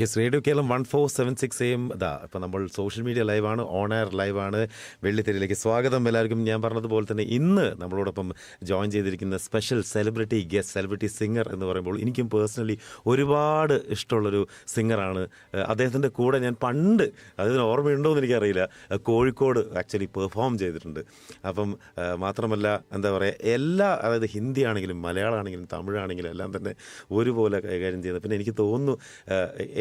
Yes radio Keralam one four seven six AM അതാ ഇപ്പം നമ്മൾ സോഷ്യൽ മീഡിയ ലൈവാണ് ഓൺ എയർ ലൈവാണ് വെള്ളിത്തിരയിലേക്ക് സ്വാഗതം. എല്ലാവർക്കും ഞാൻ പറഞ്ഞതുപോലെ തന്നെ ഇന്ന് നമ്മളോടൊപ്പം ജോയിൻ ചെയ്തിരിക്കുന്ന special celebrity guest celebrity singer എന്ന് പറയുമ്പോൾ എനിക്കും പേഴ്സണലി ഒരുപാട് ഇഷ്ടമുള്ളൊരു സിംഗറാണ് അദ്ദേഹത്തിന്റെ കൂടെ ഞാൻ പണ്ട് അതിന് ഓർമ്മയുണ്ടോ എന്ന് എനിക്കറിയില്ല കോഴിക്കോട് ആക്ച്വലി പെർഫോം ചെയ്തിട്ടുണ്ട്. അപ്പം മാത്രമല്ല എന്താ പറയുക എല്ലാ അതായത് ഹിന്ദി ആണെങ്കിലും മലയാളമാണെങ്കിലും തമിഴാണെങ്കിലും എല്ലാം തന്നെ ഒരുപോലെ കൈകാര്യം ചെയ്യുന്നത് പിന്നെ എനിക്ക് തോന്നുന്നു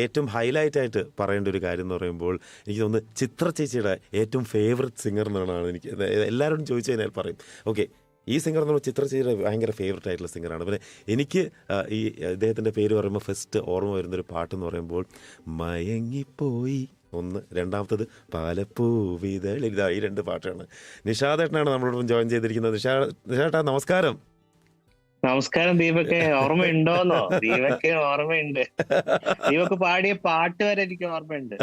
ഏറ്റവും ഹൈലൈറ്റ് ആയിട്ട് പറയേണ്ട ഒരു കാര്യം എന്ന് പറയുമ്പോൾ എനിക്ക് തോന്നുന്നു ചിത്ര ചേച്ചിയുടെ ഏറ്റവും ഫേവററ്റ് സിംഗർ എന്നാണ് എനിക്ക് എല്ലാവരോടും ചോദിച്ചു കഴിഞ്ഞാൽ പറയും. ഓക്കെ ഈ സിംഗർ എന്ന് പറഞ്ഞാൽ ചിത്ര ചേച്ചിയുടെ ഭയങ്കര ഫേവററ്റ് ആയിട്ടുള്ള സിംഗറാണ് പിന്നെ എനിക്ക് ഈ ഇദ്ദേഹത്തിന്റെ പേര് പറയുമ്പോൾ ഫസ്റ്റ് ഓർമ്മ വരുന്നൊരു പാട്ടെന്ന് പറയുമ്പോൾ മയങ്ങിപ്പോയി. ഒന്ന് രണ്ടാമത്തത് പാലപ്പൂവിതൾ ഇതാ ഈ രണ്ട് പാട്ടാണ്. നിഷാദേട്ടനാണ് നമ്മളോടൊപ്പം ജോയിൻ ചെയ്തിരിക്കുന്നത്. നിഷാ നിഷാട്ടാ നമസ്കാരം. നമസ്കാരം ദീപക്കെ ഓർമ്മയുണ്ടോന്നോ? ദീപക്കെ ഓർമ്മയുണ്ട്. ദീപക്ക് പാടിയ പാട്ട് വരെ എനിക്ക് ഓർമ്മയുണ്ട്.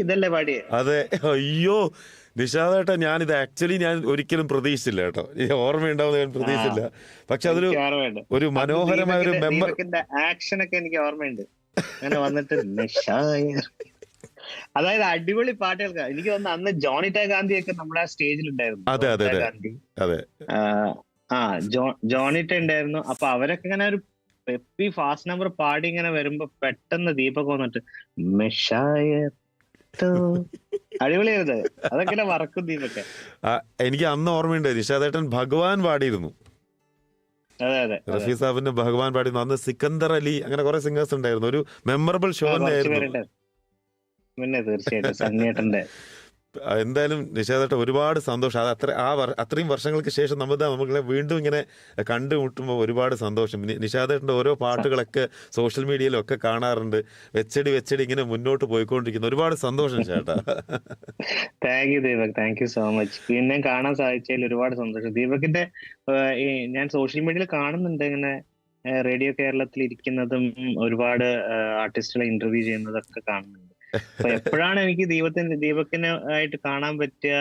ഇതല്ലേ പാടിയേ? അതെ. അയ്യോ നിഷാദേട്ടാ ഞാനിത് ആക്ച്വലി ഞാൻ ഒരിക്കലും പ്രതീക്ഷിച്ചില്ല കേട്ടോ. ഈ ഓർമ്മയുണ്ടാവുന്ന ഞാൻ പ്രതീക്ഷിച്ചില്ല. പക്ഷെ അതൊരു ഒരു മനോഹരമായ ഒരു മെമ്പർ മെമ്മർ ആക്ഷൻ ഒക്കെ എനിക്ക് ഓർമ്മയുണ്ട്. അങ്ങനെ വന്നിട്ട് അതായത് അടിപൊളി പാട്ടുകൾക്ക്. എനിക്ക് തോന്നുന്നു അന്ന് ജോണിറ്റ ഗാന്ധി ഒക്കെ നമ്മുടെ ആ സ്റ്റേജിൽ ഉണ്ടായിരുന്നു അതെ. ഗാന്ധി. ആ ജോണിറ്റ ഉണ്ടായിരുന്നു. അപ്പൊ അവരൊക്കെ ഇങ്ങനെ ഒരു പെപ്പി ഫാസ്റ്റ് നമ്പർ പാടി ഇങ്ങനെ വരുമ്പോ പെട്ടെന്ന് ദീപക് വന്നിട്ട് മെഷായ അടിപൊളിയായിരുന്നു. അതൊക്കെ വറക്കും ദീപക്കെ എനിക്ക് അന്ന് ഓർമ്മയുണ്ട് നിഷാദേട്ടൻ ഭഗവാൻ പാടിയിരുന്നു. റഫീ സാബിന്റെ ഭഗവാൻ പാടിയിരുന്നു. അന്ന് സിക്കന്ദർ അലി അങ്ങനെ കുറെ സിംഗേഴ്സ് ഉണ്ടായിരുന്നു. ഒരു മെമ്മറബിൾ ഷോ ആയിരുന്നു. പിന്നെ തീർച്ചയായിട്ടും സണ്ണിയേട്ടന്റെ എന്തായാലും നിഷാദേട്ട ഒരുപാട് സന്തോഷം. അത് അത്ര ആ അത്രയും വർഷങ്ങൾക്ക് ശേഷം നമ്മൾ നമ്മളെ വീണ്ടും ഇങ്ങനെ കണ്ടുമുട്ടുമ്പോൾ ഒരുപാട് സന്തോഷം. നിഷാദേട്ടന്റെ ഓരോ പാട്ടുകളൊക്കെ സോഷ്യൽ മീഡിയയിലൊക്കെ കാണാറുണ്ട്. വെച്ചടി വെച്ചടി ഇങ്ങനെ മുന്നോട്ട് പോയിക്കൊണ്ടിരിക്കുന്നു. ഒരുപാട് സന്തോഷം ചേട്ടാ. Thank you Deepak. Thank you so much പിന്നെ കാണാൻ സാധിച്ചതിൽ ഒരുപാട് സന്തോഷം. ദീപകിന്റെ ഞാൻ സോഷ്യൽ മീഡിയയിൽ കാണുന്നുണ്ട് ഇങ്ങനെ റേഡിയോ കേരളത്തിൽ ഇരിക്കുന്നതും ഒരുപാട് ആർട്ടിസ്റ്റുകളെ ഇന്റർവ്യൂ ചെയ്യുന്നതൊക്കെ കാണുന്നുണ്ട്. അപ്പൊ എപ്പോഴാണ് എനിക്ക് ദീപത്തിന് ദീപക്കിനെ ആയിട്ട് കാണാൻ പറ്റിയ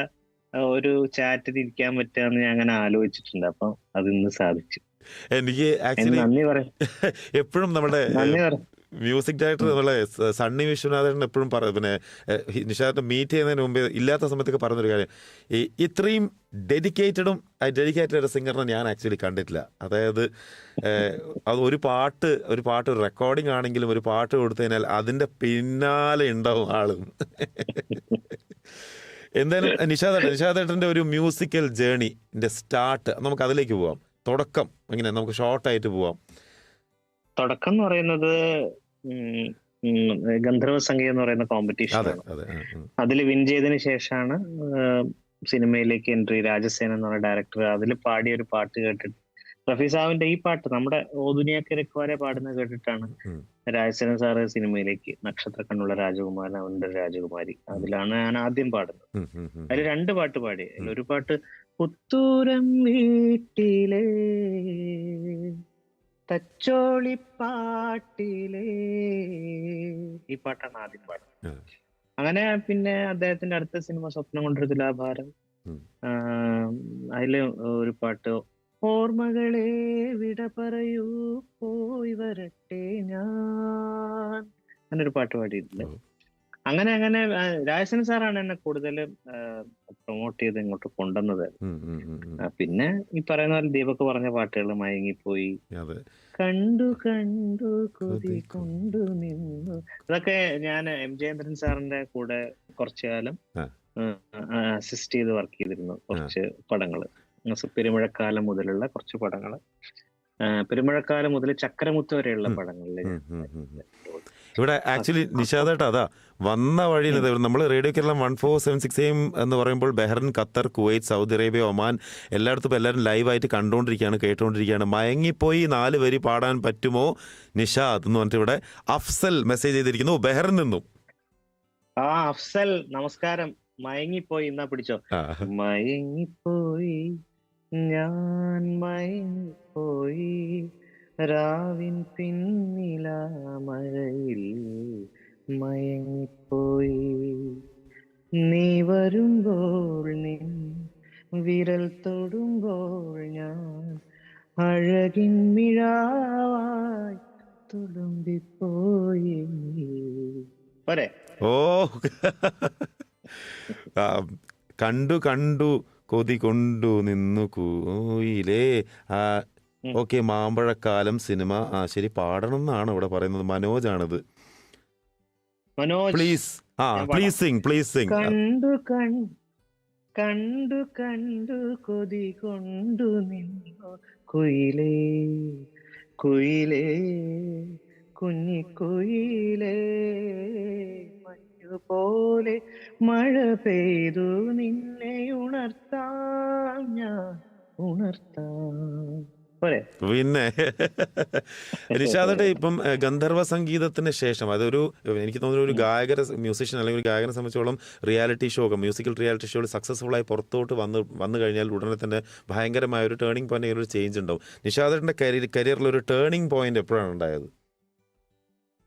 ഒരു ചാറ്റിൽ ഇരിക്കാൻ പറ്റുക എന്ന് ഞാൻ അങ്ങനെ ആലോചിച്ചിട്ടുണ്ട്. അപ്പൊ അത് ഇന്ന് സാധിച്ചു. എനിക്ക് ആക്ച്വലി നന്ദി പറയാം. എപ്പോഴും നമ്മുടെ നന്ദി പറയാം. മ്യൂസിക് ഡയറക്ടർ നമ്മളെ സണ്ണി വിശ്വനാഥൻ എപ്പോഴും പറയും പിന്നെ നിഷാദിനെ മീറ്റ് ചെയ്യുന്നതിന് മുമ്പേ ഇല്ലാത്ത സമയത്തൊക്കെ പറഞ്ഞൊരു കാര്യം. ഈ ഇത്രയും ഡെഡിക്കേറ്റഡും ഡെഡിക്കേറ്റഡ് സിംഗറിനെ ഞാൻ ആക്ച്വലി കണ്ടിട്ടില്ല. അതായത് അത് ഒരു പാട്ട് ഒരു പാട്ട് ഒരു റെക്കോർഡിംഗ് ആണെങ്കിലും ഒരു പാട്ട് കൊടുത്തു കഴിഞ്ഞാൽ അതിന്റെ പിന്നാലെ ഉണ്ടാവും ആളും. എന്തായാലും നിഷാദേട്ടൻ നിഷാദേട്ടന്റെ ഒരു മ്യൂസിക്കൽ ജേണിന്റെ സ്റ്റാർട്ട് നമുക്ക് അതിലേക്ക് പോവാം. തുടക്കം എങ്ങനെ നമുക്ക് ഷോർട്ടായിട്ട് പോവാം. തുടക്കം എന്ന് പറയുന്നത് ഗന്ധർവ സംഗീതം എന്ന് പറയുന്ന കോമ്പറ്റീഷൻ. അതിൽ വിൻ ചെയ്തതിന് ശേഷമാണ് സിനിമയിലേക്ക് എൻട്രി രാജസേന എന്ന് പറഞ്ഞ ഡയറക്ടർ അതിൽ പാടിയ ഒരു പാട്ട് കേട്ടിട്ട് റഫി സാബിന്റെ ഈ പാട്ട് നമ്മുടെ ഓതുനിയാക്കി പാടുന്ന പാടുന്നത് കേട്ടിട്ടാണ്. രാജസേന സാറ് സിനിമയിലേക്ക് നക്ഷത്ര കണ്ണുള്ള രാജകുമാരൻ അവന്റെ രാജകുമാരി. അതിലാണ് ഞാൻ ആദ്യം പാടുന്നത്. അതിൽ രണ്ട് പാട്ട് പാടി. ഒരു പാട്ട് പുത്തൂരം വീട്ടിലെ തച്ചോളിപ്പാട്ടിലെ. ഈ പാട്ടാണ് ആദ്യം പാടുന്നത്. അങ്ങനെ പിന്നെ അദ്ദേഹത്തിന്റെ അടുത്ത സിനിമ സ്വപ്നം കൊണ്ടൊരു തുലാഭാരം. അതിലെ അതിൽ ഒരു പാട്ട് ഓർമ്മകളെ വിട പറയൂ പോയി വരട്ടെ ഞാൻ. അങ്ങനൊരു പാട്ട് പാടിയിട്ടുണ്ട്. അങ്ങനെ അങ്ങനെ രാജസൻ സാറാണ് എന്നെ കൂടുതൽ പ്രൊമോട്ട് ചെയ്ത് ഇങ്ങോട്ട് കൊണ്ടുവന്നത്. പിന്നെ ഈ പറയുന്ന പോലെ ദീപക് പറഞ്ഞ പാട്ടുകൾ മയങ്ങിപ്പോയി. കണ്ടു കണ്ടു കൊതി കൊണ്ടു നിന്നു. അതൊക്കെ ഞാൻ എം. ജയേന്ദ്രൻ സാറിന്റെ കൂടെ കുറച്ചു കാലം അസിസ്റ്റ് ചെയ്ത് വർക്ക് ചെയ്തിരുന്നു. കുറച്ച് പടങ്ങൾ പെരുമഴക്കാലം മുതലുള്ള കുറച്ച് പടങ്ങൾ പെരുമഴക്കാലം മുതൽ ചക്രമുത്ത് വരെയുള്ള. പടങ്ങളിൽ. ഇവിടെ ആക്ച്വലി നിഷാദേട്ട അതാ വന്ന വഴിയിൽ നമ്മൾ radio Keralam one four seven six M എന്ന് പറയുമ്പോൾ Bahrain Qatar Kuwait Saudi Arabia Oman എല്ലായിടത്തും എല്ലാവരും ലൈവായിട്ട് കണ്ടുകൊണ്ടിരിക്കുകയാണ് കേട്ടുകൊണ്ടിരിക്കുകയാണ് മയങ്ങിപ്പോയി നാല് വരി പാടാൻ പറ്റുമോ നിഷാദ് എന്ന് പറഞ്ഞിട്ട് ഇവിടെ അഫ്സൽ മെസ്സേജ് ചെയ്തിരിക്കുന്നു. ബഹ്റിൻ നിന്നും. ആ അഫ്സൽ നമസ്കാരം. മയങ്ങിപ്പോയി എന്നാ പിടിച്ചോ. മയങ്ങിപ്പോയി ഞാൻ മയങ്ങിപ്പോയി. രാവിൻ പിന്നില മഴയിൽ മയങ്ങിപ്പോയി. നീ വരുമ്പോൾ നിൻ വിരൽ തൊടുമ്പോൾ ഞാൻ അഴകിൻ മിഴാവായി തുളുമ്പിപ്പോയി. പോരെ? ഓ. കണ്ടു കണ്ടു കൊതി കൊണ്ടു നിന്നു കൂയിലേ. ആ. ഓക്കെ മാമ്പഴക്കാലം സിനിമ. ആ ശരി പാടണം എന്നാണ് ഇവിടെ പറയുന്നത്. മനോജാണിത്. മനോജ്. പ്ലീസ്. ആ പ്ലീസ് സിംഗ് പ്ലീസ് സിംഗ് കണ്ടു കണ്ടു കണ്ടു കൊതി കൊണ്ടു നിന്നു. കുയിലേ കുയിലേ കുഞ്ഞിക്കുയിലേ മഞ്ഞു പോലെ മഴ പെയ്തു നിന്നെ ഉണർത്താം ഞാൻ ഉണർത്താം. പിന്നെ നിഷാദട്ടെ ഇപ്പം ഗന്ധർവ സംഗീതത്തിന് ശേഷം അതൊരു എനിക്ക് തോന്നുന്നു ഒരു ഗായകരെ മ്യൂസിഷ്യൻ അല്ലെങ്കിൽ ഒരു ഗായകനെ സംബന്ധിച്ചോളം റിയാലിറ്റി ഷോ മ്യൂസിക്കൽ റിയാലിറ്റി ഷോയിൽ സക്സസ്ഫുൾ ആയി പുറത്തോട്ട് വന്ന് വന്നു കഴിഞ്ഞാൽ ഉടനെ തന്നെ ഭയങ്കരമായ ഒരു ടേണിംഗ് പോയിന്റ് ഒരു ചേഞ്ച് ഉണ്ടാവും. നിഷാദന്റെ കരിയർ കരിയറിൽ ഒരു ടേണിംഗ് പോയിന്റ് എപ്പോഴാണ് ഉണ്ടായത്?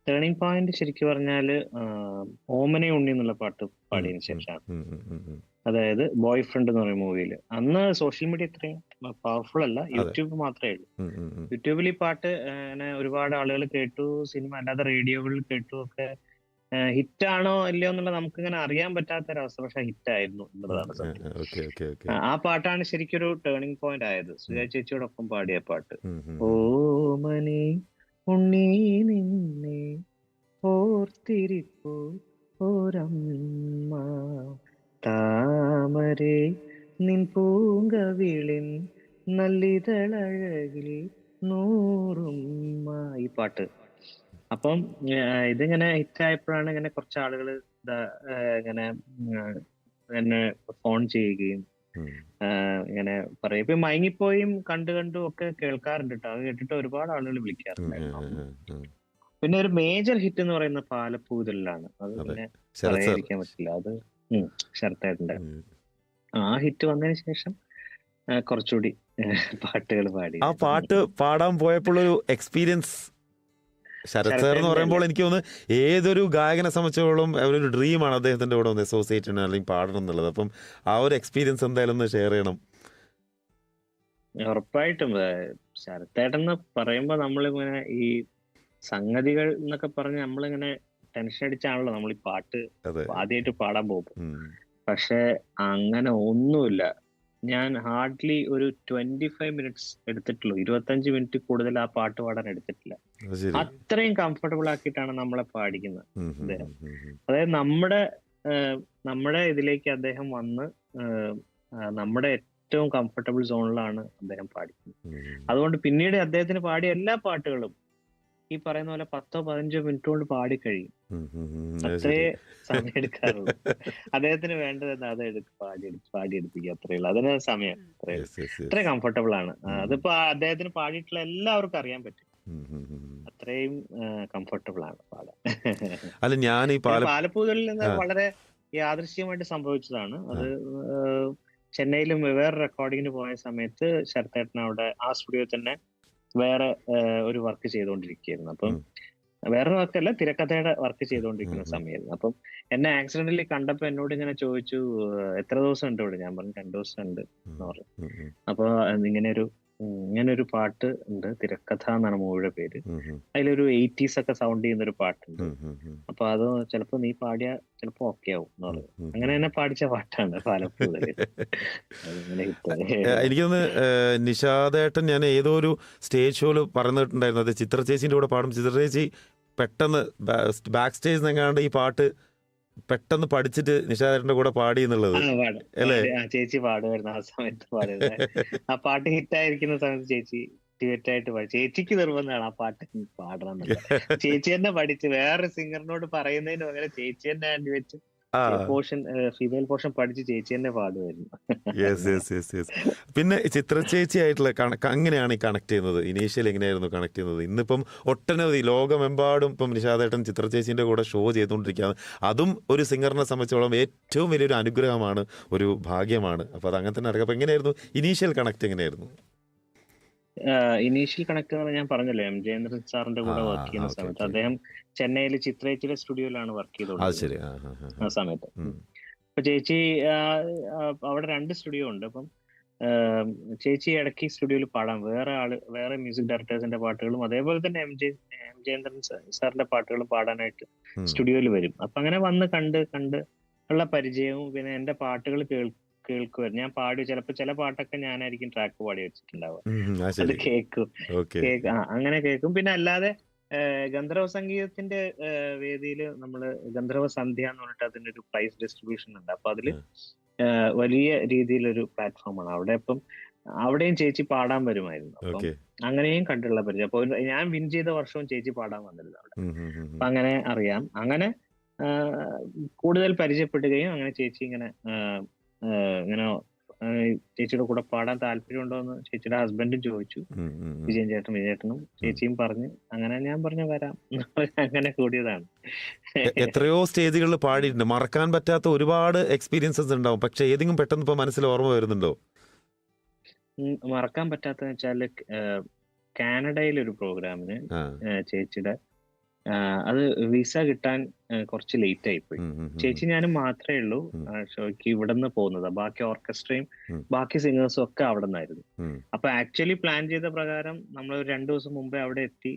ടേണിംഗ് പോയിന്റ് ശരിക്കും പറഞ്ഞാൽ ആ, ഓമനെ ഉണ്ണി എന്നുള്ള പാട്ട് പാടിയതിനു ശേഷമാണ്. അതായത് ബോയ് ഫ്രണ്ട് എന്ന് പറയുന്ന മൂവിയിൽ അന്ന് സോഷ്യൽ മീഡിയ ഇത്രയും പവർഫുൾ അല്ല. യൂട്യൂബ് മാത്രമേ ഉള്ളൂ. യൂട്യൂബിൽ ഈ പാട്ട് ഒരുപാട് ആളുകൾ കേട്ടു സിനിമ അല്ലാതെ റേഡിയോകളിൽ കേട്ടു ഒക്കെ ഹിറ്റ് ആണോ ഇല്ലയോ എന്നുള്ളത് നമുക്ക് ഇങ്ങനെ അറിയാൻ പറ്റാത്ത ഒരവസ്ഥ പക്ഷെ ഹിറ്റ് ആയിരുന്നു എന്നുള്ളതാണ് ആ, പാട്ടാണ് ശരിക്കും ഒരു ടേണിംഗ് പോയിന്റ് ആയത് സുജാ ചേച്ചിയോടൊപ്പം പാടിയ പാട്ട്. ഓ മനി ഉണ്ണി നിന്നെ ഓർത്തിരിപ്പു താമരേ നിൻ പൂങ്കവിളിൻ നല്ലിതളഴകിൽ നൂറുമ്മ ഈ പാട്ട്. അപ്പം ഇതിങ്ങനെ ഹിറ്റായപ്പോഴാണ് ഇങ്ങനെ കുറച്ച് ആളുകൾ ഇങ്ങനെ എന്നെ ഫോൺ ചെയ്യുകയും ഇങ്ങനെ പറയും ഇപ്പൊ മയങ്ങിപ്പോയും കണ്ടു കണ്ടും ഒക്കെ കേൾക്കാറുണ്ട് കേട്ടോ അത് കേട്ടിട്ട് ഒരുപാട് ആളുകൾ വിളിക്കാറുണ്ട്. വിളിക്കാറുണ്ടായിരുന്നു. പിന്നെ ഒരു മേജർ ഹിറ്റ് എന്ന് പറയുന്ന പാലപ്പൂതലാണ് അത് പിന്നെ പറയാതിരിക്കാൻ പറ്റില്ല. അത് ശരത്തായിട്ടുണ്ട്. ആ ഹിറ്റ് വന്നതിന് ശേഷം കുറച്ചുകൂടി പാട്ടുകൾ പാടി. ആ പാട്ട് പാടാൻ പോയപ്പോഴൊരു എക്സ്പീരിയൻസ് ശരത് സാർ എന്ന് പറയുമ്പോൾ എനിക്ക് തോന്നുന്നു ഏതൊരു ഗായകനെ സംബന്ധിച്ചോളം ഒരു ഡ്രീമാണ് അദ്ദേഹത്തിന്റെ കൂടെ ഒന്ന് അസോസിയേറ്റ് ചെയ്യണം അല്ലെങ്കിൽ പാടണം എന്നുള്ളത്. അപ്പം ആ ഒരു എക്സ്പീരിയൻസ് എന്തായാലും ഒന്ന് ഷെയർ ചെയ്യണം. ഉറപ്പായിട്ടും ശരത്തേട്ടൻ എന്ന് പറയുമ്പോൾ നമ്മളിങ്ങനെ ഈ സംഗതികൾ എന്നൊക്കെ പറഞ്ഞ് നമ്മളിങ്ങനെ ടെൻഷൻ അടിച്ചാണല്ലോ നമ്മൾ ഈ പാട്ട് ആദ്യമായിട്ട് പാടാൻ പോകും. പക്ഷെ അങ്ങനെ ഒന്നുമില്ല. ഞാൻ ഹാർഡ്ലി ഒരു ട്വന്റി ഫൈവ് മിനിറ്റ്സ് എടുത്തിട്ടുള്ളൂ. ഇരുപത്തഞ്ച് മിനിറ്റ് കൂടുതൽ ആ പാട്ട് പാടാൻ എടുത്തിട്ടില്ല. അത് അത്രയും കംഫർട്ടബിൾ ആക്കിയിട്ടാണ് നമ്മളെ പാടിക്കുന്നത്. അദ്ദേഹം. അതായത് നമ്മുടെ നമ്മുടെ ഇതിലേക്ക് അദ്ദേഹം വന്ന് നമ്മുടെ ഏറ്റവും കംഫർട്ടബിൾ സോണിലാണ് അദ്ദേഹം പാടിക്കുന്നത്. അതുകൊണ്ട് പിന്നീട് അദ്ദേഹത്തിന് പാടിയ എല്ലാ പാട്ടുകളും ഈ പറയുന്ന പോലെ പത്തോ പതിനഞ്ചോ മിനിറ്റ് കൊണ്ട് പാടി കഴിയും. അത്രേ. സമയം എടുക്കാറുള്ളൂ. അദ്ദേഹത്തിന് വേണ്ടത് അത് അതെ പാടി പാടിയെടുപ്പിക്കുക അത്രേ ഉള്ളൂ. അതിന് സമയം. അത്രേ കംഫർട്ടബിൾ ആണ്. അതിപ്പോ അദ്ദേഹത്തിന് പാടിയിട്ടുള്ള എല്ലാവർക്കും അറിയാൻ പറ്റും. അത്രയും കംഫർട്ടബിൾ ആണ് പാടാൻ. അല്ല ഞാൻ ഈ പാല പാലപ്പൂതലിൽ നിന്ന്. വളരെ യാദൃശ്യമായിട്ട് സംഭവിച്ചതാണ്. അത് ചെന്നൈയിലും വേറെ റെക്കോർഡിങ്ങിന് പോയ സമയത്ത് ശരത്തേട്ടൻ അവിടെ ആ സ്റ്റുഡിയോ തന്നെ വേറെ ഒരു വർക്ക് ചെയ്തുകൊണ്ടിരിക്കുകയായിരുന്നു. അപ്പം വേറൊരു വേറെ വർക്കല്ല തിരക്കഥയുടെ വർക്ക് ചെയ്തുകൊണ്ടിരിക്കുന്ന. സമയമായിരുന്നു. അപ്പം എന്നെ ആക്സിഡന്റലി കണ്ടപ്പോ എന്നോട് ഇങ്ങനെ ചോദിച്ചു എത്ര ദിവസം ഉണ്ട് ഇവിടെ? ഞാൻ പറഞ്ഞു രണ്ടു ദിവസം ഉണ്ട് എന്ന് പറഞ്ഞു. ഉം, ഉം, അപ്പൊ ഇങ്ങനെ ഒരു ഇങ്ങനെ ഒരു പാട്ട് ഉണ്ട്. തിരക്കഥ എന്നാണ് മൂവിയുടെ പേര്. അതിലൊരു എയ്റ്റീസ് ഒക്കെ സൗണ്ട് ചെയ്യുന്ന ഒരു പാട്ടുണ്ട്. അപ്പൊ അത് ചിലപ്പോ നീ പാടിയ ചിലപ്പോ ഓക്കെ ആവും. അങ്ങനെ തന്നെ പാടിച്ച പാട്ടാണ് എനിക്കൊന്ന് നിഷാദേട്ടൻ ഞാൻ ഏതോ ഒരു സ്റ്റേജ് ഷോയിൽ പറഞ്ഞിട്ടുണ്ടായിരുന്നു. അത് ചിത്ര ചേച്ചിന്റെ കൂടെ പാടും. ചിത്ര ചേച്ചി പെട്ടെന്ന് ബാക്ക് സ്റ്റേജ് നിന്നെങ്ങാണ്ട് ഈ പാട്ട് പെട്ടെന്ന് പഠിച്ചിട്ട് നിഷാദേട്ടന്റെ കൂടെ പാടി എന്നുള്ളത്. അല്ലേ? ചേച്ചി പാടുമായിരുന്നു ആ സമയത്ത് പാടുന്നത് ആ പാട്ട് ഹിറ്റായിരിക്കുന്ന സമയത്ത് ചേച്ചി ആയിട്ട് പാടി ചേച്ചിക്ക് നിർബന്ധമാണ് ആ പാട്ട് പാടണം ചേച്ചി തന്നെ പഠിച്ച് വേറെ സിംഗറിനോട് പറയുന്നതിന് പകരം ചേച്ചി തന്നെ ആൻഡ് വെച്ച് ആ പോർഷൻ ഫീമെയിൽ പോർഷൻ പഠിച്ച് ചേച്ചി തന്നെ പാടുമായിരുന്നു യെസ് യെസ് യെസ് യെസ് പിന്നെ ചിത്ര ചേച്ചി ആയിട്ടുള്ള അങ്ങനെയാണ് ഈ കണക്ട് ചെയ്യുന്നത്? ഇനീഷ്യൽ എങ്ങനെയായിരുന്നു കണക്ട് ചെയ്യുന്നത്? ഇന്നിപ്പം ഒട്ടനവധി ലോകമെമ്പാടും ഇപ്പം നിഷാദേട്ടൻ ചിത്ര ചേച്ചിന്റെ കൂടെ ഷോ ചെയ്തുകൊണ്ടിരിക്കുകയാണ്. അതും ഒരു സിംഗറിനെ സംബന്ധിച്ചോളം ഏറ്റവും വലിയൊരു അനുഗ്രഹമാണ് ഒരു ഭാഗ്യമാണ്. അപ്പോൾ അത് അങ്ങനെ തന്നെ നടക്കുക. അപ്പോൾ എങ്ങനെയായിരുന്നു? ഇനീഷ്യൽ കണക്ട് എങ്ങനെയായിരുന്നു? ഇനീഷ്യൽ കണക്ട് എന്ന് ഞാൻ പറഞ്ഞല്ലോ എം ജയേന്ദ്രൻ സാറിന്റെ കൂടെ വർക്ക് ചെയ്യുന്ന സമയത്ത്. അദ്ദേഹം ചെന്നൈയിലെ ചിത്രേച്ചിലെ സ്റ്റുഡിയോയിലാണ് വർക്ക് ചെയ്തോണ്ടിരുന്നത് ആ. സമയത്ത്. അപ്പൊ ചേച്ചി അവിടെ രണ്ട് സ്റ്റുഡിയോ ഉണ്ട്. അപ്പം ചേച്ചി ഇടയ്ക്ക് സ്റ്റുഡിയോയിൽ പാടാം. വേറെ ആൾ വേറെ മ്യൂസിക് ഡയറക്ടേഴ്സിന്റെ പാട്ടുകളും അതേപോലെ തന്നെ എം ജെ എം ജയേന്ദ്രൻ സാറിന്റെ പാട്ടുകളും പാടാനായിട്ട് സ്റ്റുഡിയോയിൽ വരും. അപ്പൊ അങ്ങനെ വന്ന് കണ്ട് കണ്ട് ഉള്ള പരിചയവും പിന്നെ എന്റെ പാട്ടുകൾ കേൾ കേൾക്കുമായിരുന്നു ഞാൻ പാടി. ചിലപ്പോ ചില പാട്ടൊക്കെ ഞാനായിരിക്കും ട്രാക്ക് പാടി വെച്ചിട്ടുണ്ടാവുക. അത് കേൾക്കും. കേക്ക് അങ്ങനെ കേൾക്കും. പിന്നെ അല്ലാതെ ഗന്ധർവ സംഗീതത്തിന്റെ വേദിയിൽ നമ്മൾ ഗന്ധർവ സന്ധ്യ എന്ന് പറഞ്ഞിട്ട് അതിന്റെ ഒരു പ്രൈസ് ഡിസ്ട്രിബ്യൂഷൻ ഉണ്ട്. അപ്പൊ അതിൽ വലിയ രീതിയിലൊരു പ്ലാറ്റ്ഫോമാണ് അവിടെ ഇപ്പം അവിടെയും ചേച്ചി പാടാൻ വരുമായിരുന്നു. അപ്പം അങ്ങനെയും കണ്ടുള്ള പരിചയം. അപ്പൊ ഞാൻ വിൻ ചെയ്ത വർഷവും ചേച്ചി പാടാൻ വന്നിരുന്നു അവിടെ. അപ്പൊ അങ്ങനെ അറിയാം. അങ്ങനെ കൂടുതൽ പരിചയപ്പെടുകയും അങ്ങനെ ചേച്ചി ഇങ്ങനെ ഇങ്ങനെ ചേച്ചിയുടെ കൂടെ പാടാൻ താല്പര്യമുണ്ടോ എന്ന് ചേച്ചിയുടെ ഹസ്ബൻഡും ചോദിച്ചു. വിജയൻ ചേട്ടൻ വിജയേട്ടനും ചേച്ചിയും പറഞ്ഞു അങ്ങനെ ഞാൻ പറഞ്ഞു വരാം. അങ്ങനെ കൂടിയതാണ്. എത്രയോ സ്റ്റേജുകളിൽ പാടിയിട്ടുണ്ട്. മറക്കാൻ പറ്റാത്ത ഒരുപാട് എക്സ്പീരിയൻസസ് ഉണ്ടാവും. പക്ഷെ ഏതെങ്കിലും പെട്ടെന്ന് ഇപ്പൊ മനസ്സിൽ ഓർമ്മ വരുന്നുണ്ടോ? മറക്കാൻ പറ്റാത്തതെന്ന് വെച്ചാൽ കാനഡയിലെ ഒരു പ്രോഗ്രാമിന് ചേച്ചിയുടെ അത് വിസ കിട്ടാൻ കുറച്ച് ലേറ്റ് ആയിപ്പോയി. ചേച്ചി ഞാനും മാത്രമേ ഉള്ളൂ. ഷോയ്ക്ക് ഇവിടെ നിന്ന് പോകുന്നത്. ബാക്കി ഓർക്കസ്ട്രയും ബാക്കി സിംഗേഴ്സും ഒക്കെ അവിടെ നിന്നായിരുന്നു അപ്പൊ ആക്ച്വലി പ്ലാൻ ചെയ്ത പ്രകാരം നമ്മൾ ഒരു രണ്ടു ദിവസം മുമ്പേ അവിടെ എത്തി.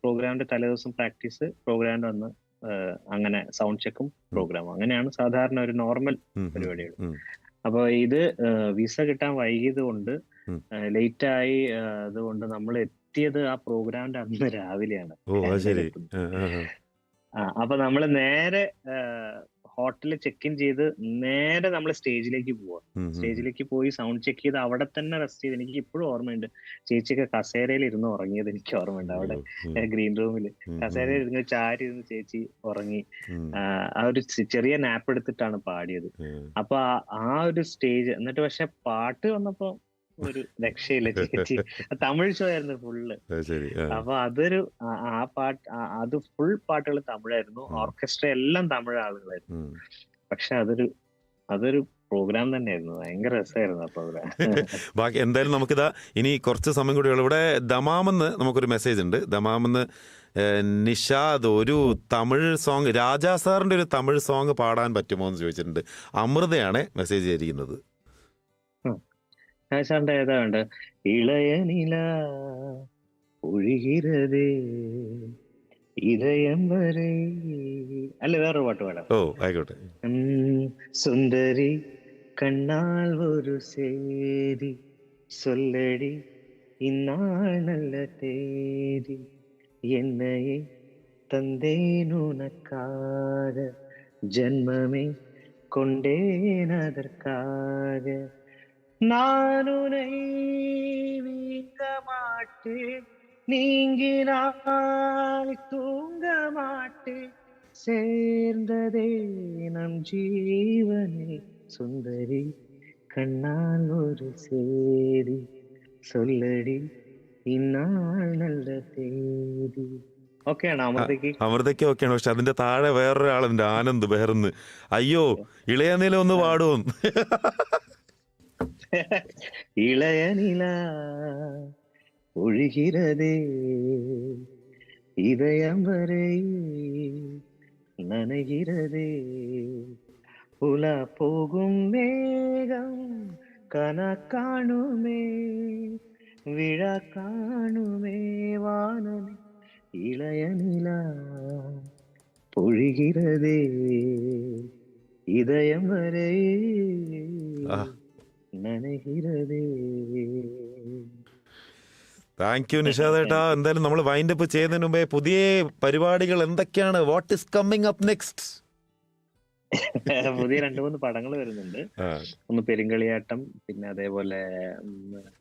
പ്രോഗ്രാമിന്റെ തലേദിവസം പ്രാക്ടീസ് പ്രോഗ്രാമിന്റെ അന്ന് അങ്ങനെ സൗണ്ട് ചെക്കും പ്രോഗ്രാമും അങ്ങനെയാണ് സാധാരണ ഒരു നോർമൽ പരിപാടികൾ. അപ്പൊ ഇത് വിസ കിട്ടാൻ വൈകിയത് കൊണ്ട് ഉം. ലേറ്റ് ആയി ആ, അതുകൊണ്ട് നമ്മൾ എത്തിയത് ആ പ്രോഗ്രാമിന്റെ അന്ന് രാവിലെയാണ്. ആ, അപ്പൊ നമ്മൾ നേരെ ഹോട്ടലിൽ ചെക്ക് ഇൻ ചെയ്ത് നേരെ നമ്മൾ സ്റ്റേജിലേക്ക് പോവാ. സ്റ്റേജിലേക്ക് പോയി സൗണ്ട് ചെക്ക് ചെയ്ത് അവിടെ തന്നെ റെസ്റ്റ് ചെയ്ത് എനിക്ക് ഇപ്പോഴും ഓർമ്മയുണ്ട്. ചേച്ചിയൊക്കെ കസേരയിൽ ഇരുന്ന് ഉറങ്ങിയത് എനിക്ക് ഓർമ്മയുണ്ട് അവിടെ ഗ്രീൻ റൂമിൽ കസേരയിൽ ഇരുന്ന് ചാരി ഇരുന്ന് ചേച്ചി ഉറങ്ങി. ആ, ഒരു ചെറിയ നാപ്പ് എടുത്തിട്ടാണ് പാടിയത്. അപ്പൊ ആ ഒരു സ്റ്റേജ് എന്നിട്ട് പക്ഷെ പാട്ട് വന്നപ്പോ ഒരു രക്ഷയില്ല ചേച്ചി. തമിഴ് ഷോ ആയിരുന്നു ഫുള്ള്. അപ്പൊ അതൊരു ആ- പാട്ട് അത് ഫുൾ പാട്ടുകൾ തമിഴായിരുന്നു. ഓർക്കസ്ട്ര എല്ലാം തമിഴ് ആളുകളായിരുന്നു. പക്ഷെ അതൊരു അതൊരു പ്രോഗ്രാം തന്നെയായിരുന്നു. ഭയങ്കര രസമായിരുന്നു ആ പ്രോഗ്രാം ബാക്കി എന്തായാലും നമുക്കിതാ ഇനി കുറച്ച് സമയം കൂടി ഇവിടെ ദമാമെന്ന് നമുക്കൊരു മെസ്സേജ് ഉണ്ട്. ദമാമെന്ന് നിഷാദ് ഒരു തമിഴ് സോങ് രാജാ സാറിന്റെ ഒരു തമിഴ് സോങ് പാടാൻ പറ്റുമോ എന്ന് ചോദിച്ചിട്ടുണ്ട്. അമൃതയാണ് മെസ്സേജ് ചെയ്തിരിക്കുന്നത്. ആശാന്റെ ഏതാ വേണ്ട ഇളയ നില ഒഴുകിരതേ ഇതയം വരെ. അല്ല വേറൊരു പാട്ട് പാടാം. ഓ ആയിക്കോട്ടെ. സുന്ദരി കണ്ണാൽ ഒരു സേരി സൊല്ലടി ഇന്നാൾ നല്ല തേരി. എന്നയെ തന്തേനുനക്കാര ജന്മമേ കൊണ്ടേനതർക്കാര. கொண்டேன் அதற்காக நான் உனை நீங்க மாட்டேன் நீங்கினால் தூங்க மாட்டேன் சேர்ந்ததே நம் ஜீவனே சுந்தரி கண்ணால் ஒரு சேதி சொல்லடி இந்நாள் நல்ல தேதி ഓക്കെ ആണോ അമൃതയ്ക്ക് അമൃതയ്ക്ക് ഓക്കെയാണ് പക്ഷെ അതിന്റെ താഴെ വേറൊരാളുണ്ട് ആനന്ദ് ബെഹർന്ന് അയ്യോ ഇളയനില ഒന്ന് പാടുമെന്ന് இளைய நிலா ஒழுகிறதே. இதயம் வரை நனைகிறதே. புலா போகும் மேகம் கன காணுமே. விழா காணுமே வானமே. இளைய நிலா பொழிகிறதே இதயம் வரை താങ്ക് യു നിഷാദ് ഏട്ടാ. എന്തായാലും നമ്മൾ വൈൻഡപ്പ് ചെയ്യുന്നതിന് മുമ്പേ പുതിയ പരിപാടികൾ എന്തൊക്കെയാണ്? What is coming up next പുതിയ രണ്ടു മൂന്ന് പടങ്ങൾ വരുന്നുണ്ട്. ഒന്ന് പെരുങ്കളിയാട്ടം പിന്നെ അതേപോലെ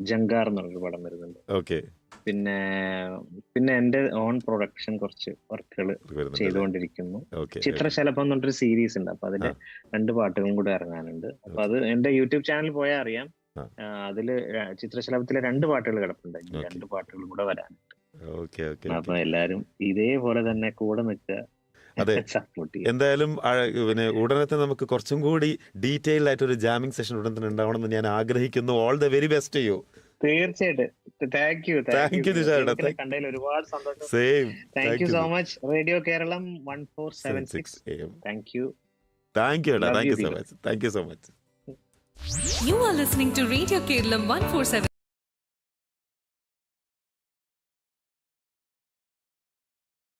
ജങ്കാർ എന്ന് പറഞ്ഞൊരു പടം വരുന്നുണ്ട്. ഓക്കെ. പിന്നെ പിന്നെ എന്റെ ഓൺ പ്രൊഡക്ഷൻ കുറച്ച് വർക്കുകൾ ചെയ്തുകൊണ്ടിരിക്കുന്നു. ചിത്രശലഭം എന്ന് പറഞ്ഞൊരു സീരീസ് ഉണ്ട്. അപ്പൊ അതിന്റെ രണ്ട് പാട്ടുകളും കൂടെ ഇറങ്ങാനുണ്ട്. അപ്പൊ അത് എന്റെ യൂട്യൂബ് ചാനൽ പോയാൽ അറിയാം. അതിൽ ചിത്രശലഭത്തിലെ രണ്ട് പാട്ടുകൾ കിടപ്പുണ്ട്. രണ്ട് പാട്ടുകളും കൂടെ വരാനുണ്ട്. അപ്പൊ എല്ലാരും ഇതേപോലെ തന്നെ കൂടെ നിൽക്കുക. അതെ. എന്തായാലും പിന്നെ ഉടനെ തന്നെ നമുക്ക് കുറച്ചും കൂടി ഡീറ്റെയിൽ ആയിട്ട് ഒരു ജാമിംഗ് സെഷൻ ഉടൻ തന്നെ ഉണ്ടാവണമെന്ന് ഞാൻ ആഗ്രഹിക്കുന്നു. All the very best you തീർച്ചയായിട്ടും. താങ്ക് യു കണ്ടതിൽ ഒരുപാട് സന്തോഷം. Same thank you so much radio Keralam one four seven six six thank you thank you thank you so much thank you so much You are listening to Radio Kerala 147.